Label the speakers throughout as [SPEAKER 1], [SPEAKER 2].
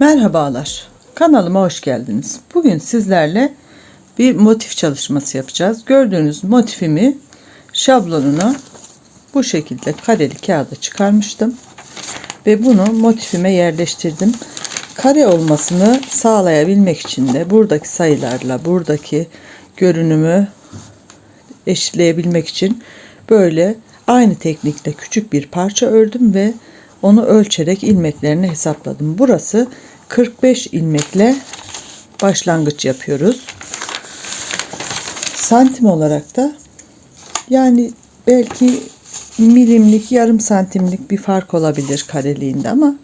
[SPEAKER 1] Merhabalar. Kanalıma hoş geldiniz. Bugün sizlerle bir motif çalışması yapacağız. Gördüğünüz motifimi şablonunu bu şekilde kareli kağıda çıkarmıştım. Ve bunu motifime yerleştirdim. Kare olmasını sağlayabilmek için de buradaki sayılarla buradaki görünümü eşitleyebilmek için böyle aynı teknikle küçük bir parça ördüm ve onu ölçerek ilmeklerini hesapladım. Burası 45 ilmekle başlangıç yapıyoruz. Santim olarak da yani belki milimlik, yarım santimlik bir fark olabilir kareliğinde ama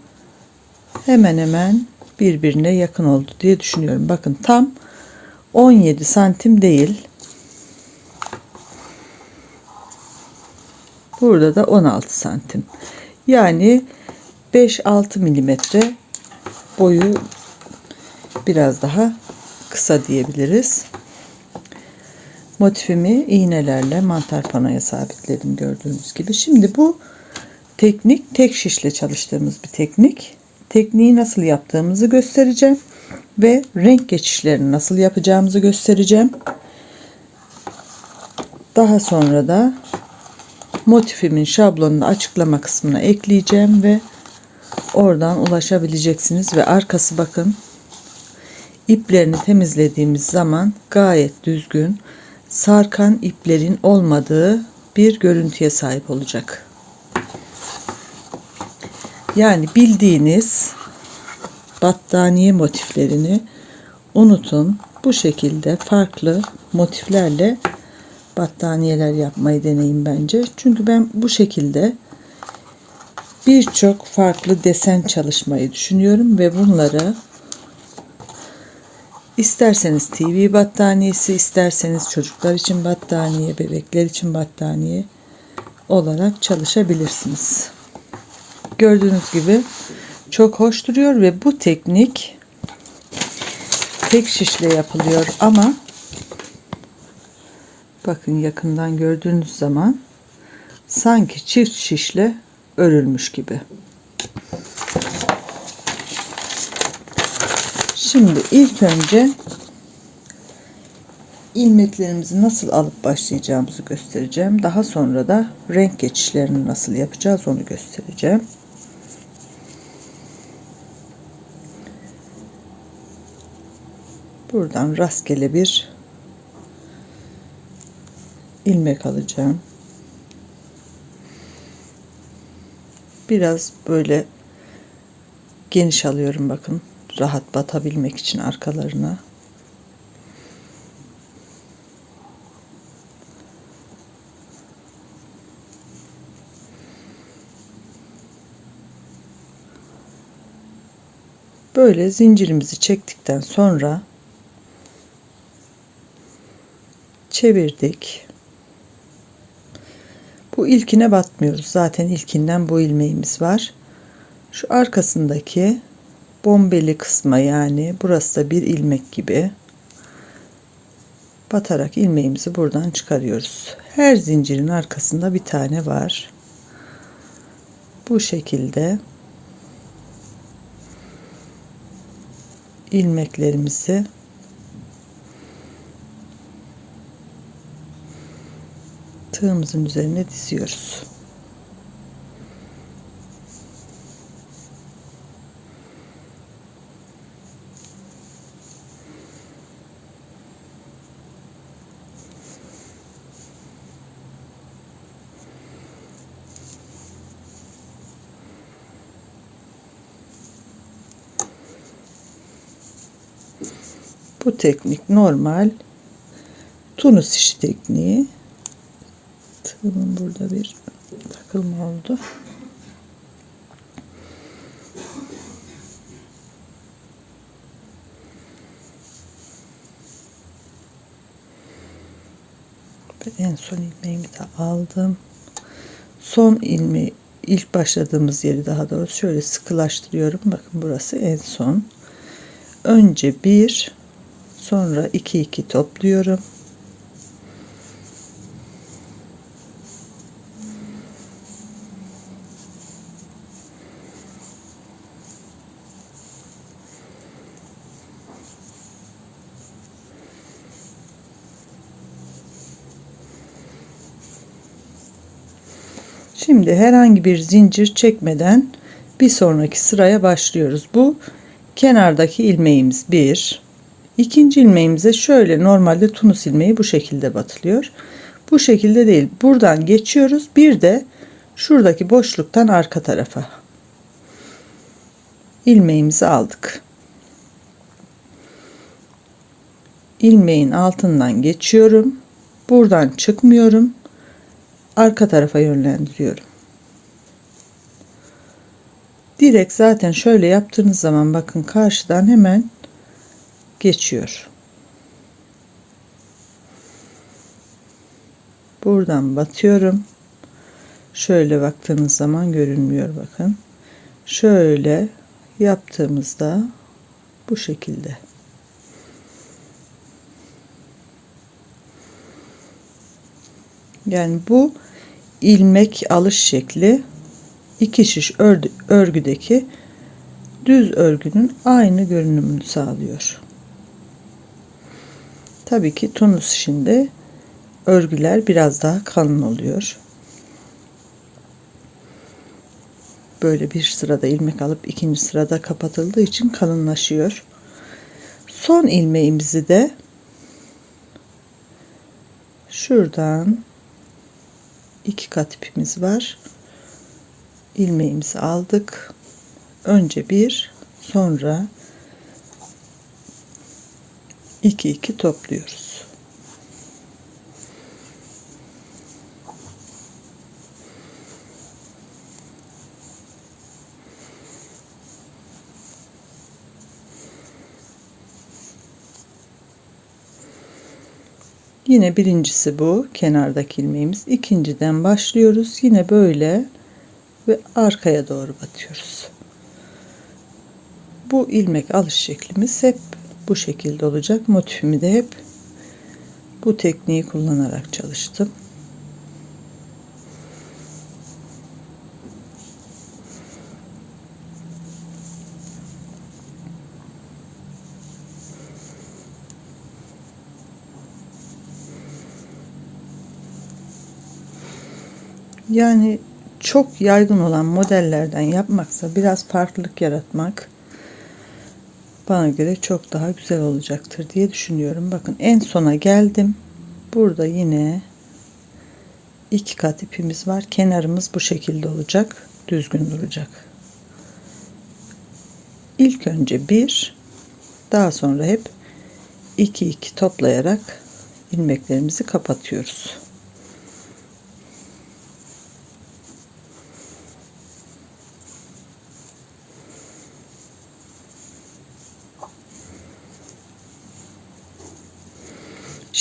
[SPEAKER 1] hemen hemen birbirine yakın oldu diye düşünüyorum. Bakın tam 17 santim değil. Burada da 16 santim. Yani 5-6 milimetre boyu biraz daha kısa diyebiliriz. Motifimi iğnelerle mantar panoya sabitledim gördüğünüz gibi. Şimdi bu teknik tek şişle çalıştığımız bir teknik. Tekniği nasıl yaptığımızı göstereceğim ve renk geçişlerini nasıl yapacağımızı göstereceğim. Daha sonra da motifimin şablonunu açıklama kısmına ekleyeceğim ve oradan ulaşabileceksiniz ve arkası bakın iplerini temizlediğimiz zaman gayet düzgün sarkan iplerin olmadığı bir görüntüye sahip olacak. Yani bildiğiniz battaniye motiflerini unutun. Bu şekilde farklı motiflerle battaniyeler yapmayı deneyin bence. Çünkü ben bu şekilde birçok farklı desen çalışmayı düşünüyorum ve bunları isterseniz TV battaniyesi, isterseniz çocuklar için battaniye, bebekler için battaniye olarak çalışabilirsiniz. Gördüğünüz gibi çok hoş duruyor ve bu teknik tek şişle yapılıyor ama bakın yakından gördüğünüz zaman sanki çift şişle örülmüş gibi. Şimdi ilk önce ilmeklerimizi nasıl alıp başlayacağımızı göstereceğim. Daha sonra da renk geçişlerini nasıl yapacağız onu göstereceğim. Buradan rastgele bir ilmek alacağım. Biraz böyle geniş alıyorum bakın. Rahat batabilmek için arkalarına. Böyle zincirimizi çektikten sonra çevirdik. Bu ilkine batmıyoruz. Zaten ilkinden bu ilmeğimiz var. Şu arkasındaki bombeli kısma yani burası da bir ilmek gibi batarak ilmeğimizi buradan çıkarıyoruz. Her zincirin arkasında bir tane var. Bu şekilde ilmeklerimizi tığımızın üzerine diziyoruz. Bu teknik normal tunus işi tekniği. Tığımın burada bir takılma oldu. en son ilmeğimi de aldım. Son ilmeği ilk başladığımız yeri daha doğrusu şöyle sıkılaştırıyorum. Bakın burası en son. Önce bir sonra iki iki topluyorum. Şimdi herhangi bir zincir çekmeden bir sonraki sıraya başlıyoruz. Bu kenardaki ilmeğimiz bir. İkinci ilmeğimize şöyle normalde tunus ilmeği bu şekilde batılıyor. Bu şekilde değil. Buradan geçiyoruz. Bir de şuradaki boşluktan arka tarafa ilmeğimizi aldık. ilmeğin altından geçiyorum. Buradan çıkmıyorum. Arka tarafa yönlendiriyorum. Direkt zaten şöyle yaptığınız zaman bakın karşıdan hemen geçiyor. Buradan batıyorum. Şöyle baktığınız zaman görünmüyor bakın. Şöyle yaptığımızda bu şekilde. Yani bu ilmek alış şekli iki şiş örgü, örgüdeki düz örgünün aynı görünümünü sağlıyor. Tabii ki tunus işinde örgüler biraz daha kalın oluyor. Böyle bir sırada ilmek alıp ikinci sırada kapatıldığı için kalınlaşıyor. Son ilmeğimizi de şuradan iki kat ipimiz var. ilmeğimizi aldık. Önce bir, sonra iki iki topluyoruz. Yine birincisi bu kenardaki ilmeğimiz. İkinciden başlıyoruz. Yine böyle ve arkaya doğru batıyoruz. Bu ilmek alış şeklimiz hep bu şekilde olacak. Motifimi de hep bu tekniği kullanarak çalıştım. Yani çok yaygın olan modellerden yapmaksa biraz farklılık yaratmak bana göre çok daha güzel olacaktır diye düşünüyorum. Bakın en sona geldim. Burada yine iki kat ipimiz var. Kenarımız bu şekilde olacak. Düzgün duracak. İlk önce bir, daha sonra hep iki iki toplayarak ilmeklerimizi kapatıyoruz.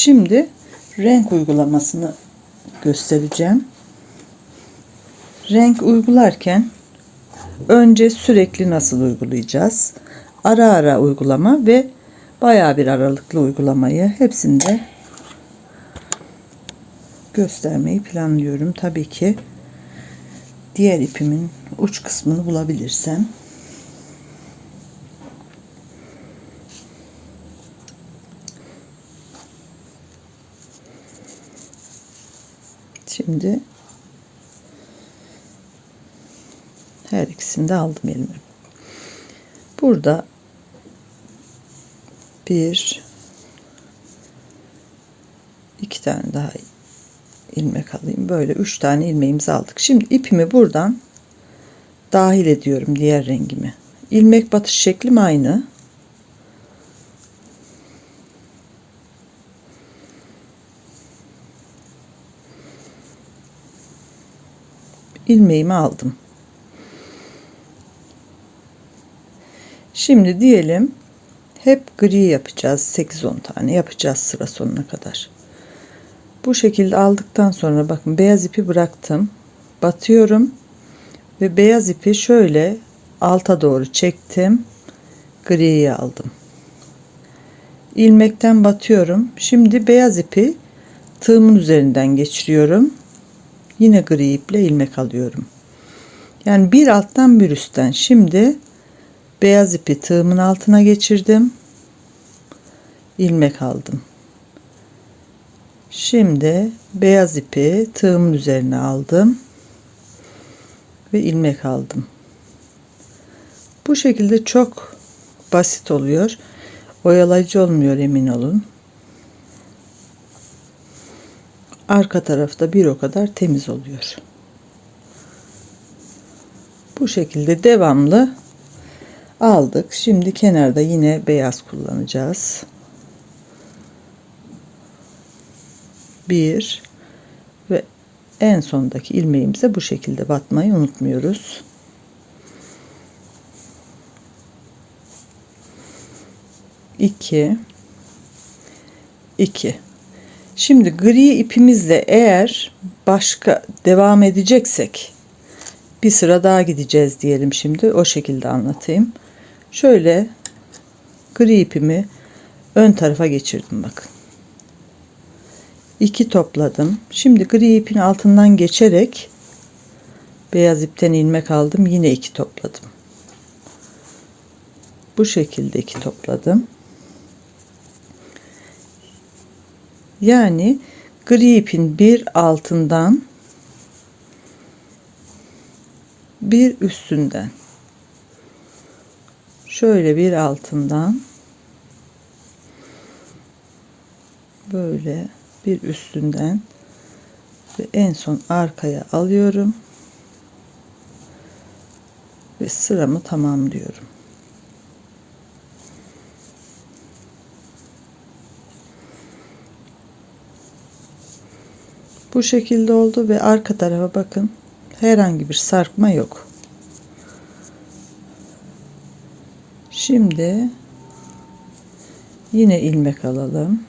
[SPEAKER 1] Şimdi renk uygulamasını göstereceğim. Renk uygularken önce sürekli nasıl uygulayacağız? Ara ara uygulama ve baya bir aralıklı uygulamayı hepsinde göstermeyi planlıyorum. Tabii ki diğer ipimin uç kısmını bulabilirsem Şimdi her ikisini de aldım elime. Burada bir iki tane daha ilmek alayım. Böyle üç tane ilmeğimizi aldık. Şimdi ipimi buradan dahil ediyorum diğer rengimi. İlmek batış şeklim aynı. İlmeğimi aldım. Şimdi diyelim hep gri yapacağız. 8-10 tane yapacağız sıra sonuna kadar. Bu şekilde aldıktan sonra bakın beyaz ipi bıraktım. Batıyorum ve beyaz ipi şöyle alta doğru çektim. Griyi aldım. İlmekten batıyorum. Şimdi beyaz ipi tığımın üzerinden geçiriyorum. Yine gri iple ilmek alıyorum. Yani bir alttan bir üstten. Şimdi beyaz ipi tığımın altına geçirdim. ilmek aldım. Şimdi beyaz ipi tığımın üzerine aldım. ve ilmek aldım. Bu şekilde çok basit oluyor. Oyalayıcı olmuyor emin olun. Arka tarafta bir o kadar temiz oluyor. Bu şekilde devamlı aldık. Şimdi kenarda yine beyaz kullanacağız. Bir ve en sondaki ilmeğimize bu şekilde batmayı unutmuyoruz. İki, iki. Şimdi gri ipimizle eğer başka devam edeceksek bir sıra daha gideceğiz diyelim şimdi. O şekilde anlatayım. Şöyle gri ipimi ön tarafa geçirdim bakın. İki topladım. Şimdi gri ipin altından geçerek beyaz ipten ilmek aldım. Yine iki topladım. Bu şekilde iki topladım. Yani gri ipin bir altından bir üstünden şöyle bir altından böyle bir üstünden ve en son arkaya alıyorum ve sıramı tamamlıyorum. Bu şekilde oldu ve arka tarafa bakın. Herhangi bir sarkma yok. Şimdi yine ilmek alalım.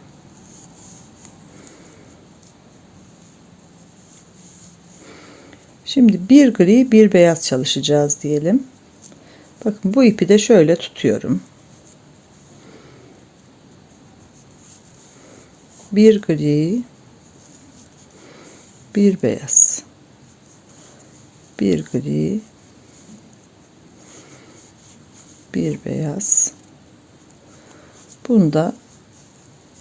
[SPEAKER 1] Şimdi bir gri bir beyaz çalışacağız diyelim. Bakın bu ipi de şöyle tutuyorum. Bir gri bir beyaz. Bir gri. Bir beyaz. Bunda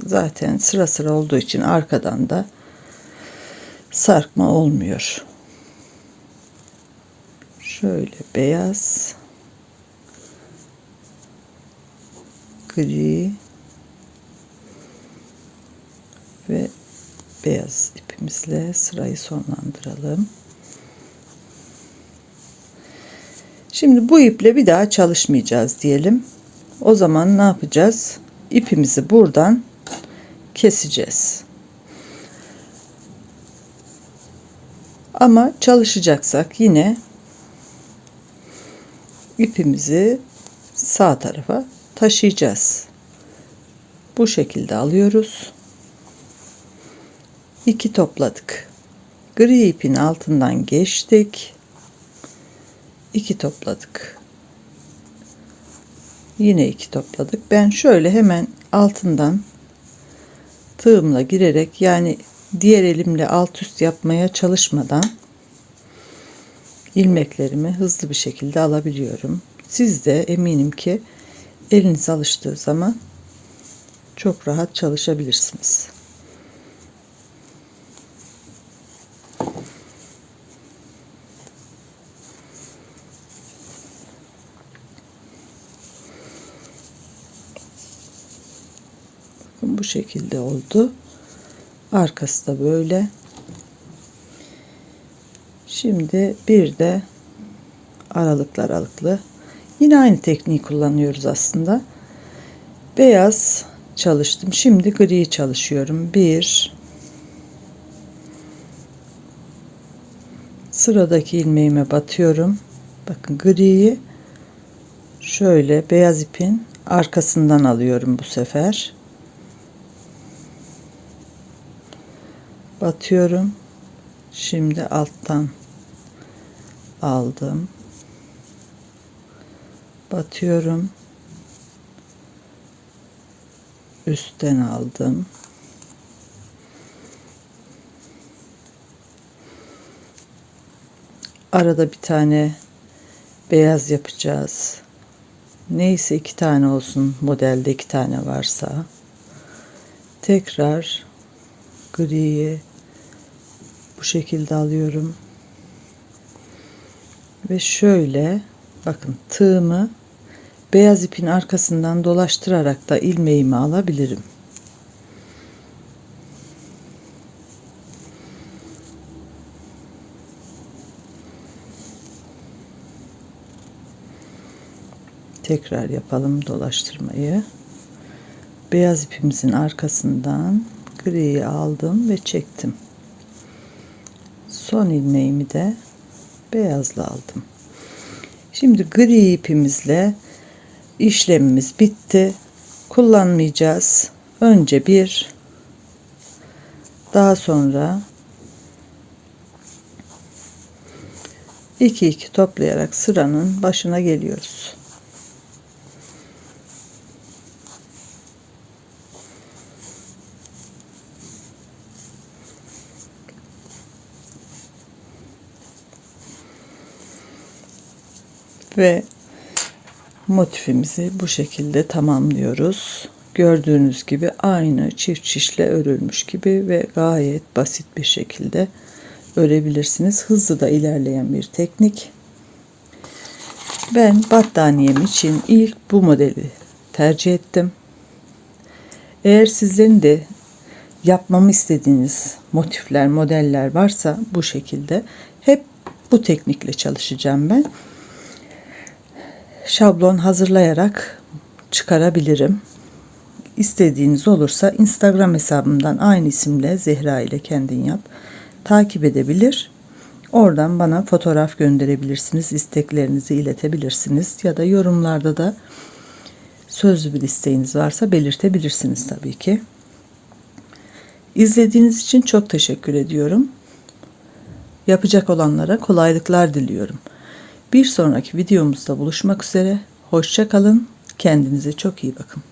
[SPEAKER 1] zaten sıra sıra olduğu için arkadan da sarkma olmuyor. Şöyle beyaz. Gri. Ve beyaz ipimizle sırayı sonlandıralım. Şimdi bu iple bir daha çalışmayacağız diyelim. O zaman ne yapacağız? İpimizi buradan keseceğiz. Ama çalışacaksak yine ipimizi sağ tarafa taşıyacağız. Bu şekilde alıyoruz. 2 topladık. Gri ipin altından geçtik. 2 topladık. Yine 2 topladık. Ben şöyle hemen altından tığımla girerek yani diğer elimle alt üst yapmaya çalışmadan ilmeklerimi hızlı bir şekilde alabiliyorum. Siz de eminim ki eliniz alıştığı zaman çok rahat çalışabilirsiniz. Bakın bu şekilde oldu. Arkası da böyle. Şimdi bir de aralıklı aralıklı. Yine aynı tekniği kullanıyoruz aslında. Beyaz çalıştım. Şimdi gri çalışıyorum. Bir sıradaki ilmeğime batıyorum. Bakın griyi şöyle beyaz ipin arkasından alıyorum bu sefer. Batıyorum. Şimdi alttan aldım. Batıyorum. Üstten aldım. Arada bir tane beyaz yapacağız. Neyse iki tane olsun modelde iki tane varsa. Tekrar griyi bu şekilde alıyorum. Ve şöyle bakın tığımı beyaz ipin arkasından dolaştırarak da ilmeğimi alabilirim. Tekrar yapalım dolaştırmayı. Beyaz ipimizin arkasından griyi aldım ve çektim. Son ilmeğimi de beyazla aldım. Şimdi gri ipimizle işlemimiz bitti. Kullanmayacağız. Önce bir daha sonra iki iki toplayarak sıranın başına geliyoruz. Ve motifimizi bu şekilde tamamlıyoruz. Gördüğünüz gibi aynı çift şişle örülmüş gibi ve gayet basit bir şekilde örebilirsiniz. Hızlı da ilerleyen bir teknik. Ben battaniyem için ilk bu modeli tercih ettim. Eğer sizlerin de yapmamı istediğiniz motifler, modeller varsa bu şekilde hep bu teknikle çalışacağım ben şablon hazırlayarak çıkarabilirim. İstediğiniz olursa Instagram hesabımdan aynı isimle Zehra ile kendin yap takip edebilir. Oradan bana fotoğraf gönderebilirsiniz, isteklerinizi iletebilirsiniz ya da yorumlarda da sözlü bir isteğiniz varsa belirtebilirsiniz tabii ki. İzlediğiniz için çok teşekkür ediyorum. Yapacak olanlara kolaylıklar diliyorum. Bir sonraki videomuzda buluşmak üzere. Hoşça kalın. Kendinize çok iyi bakın.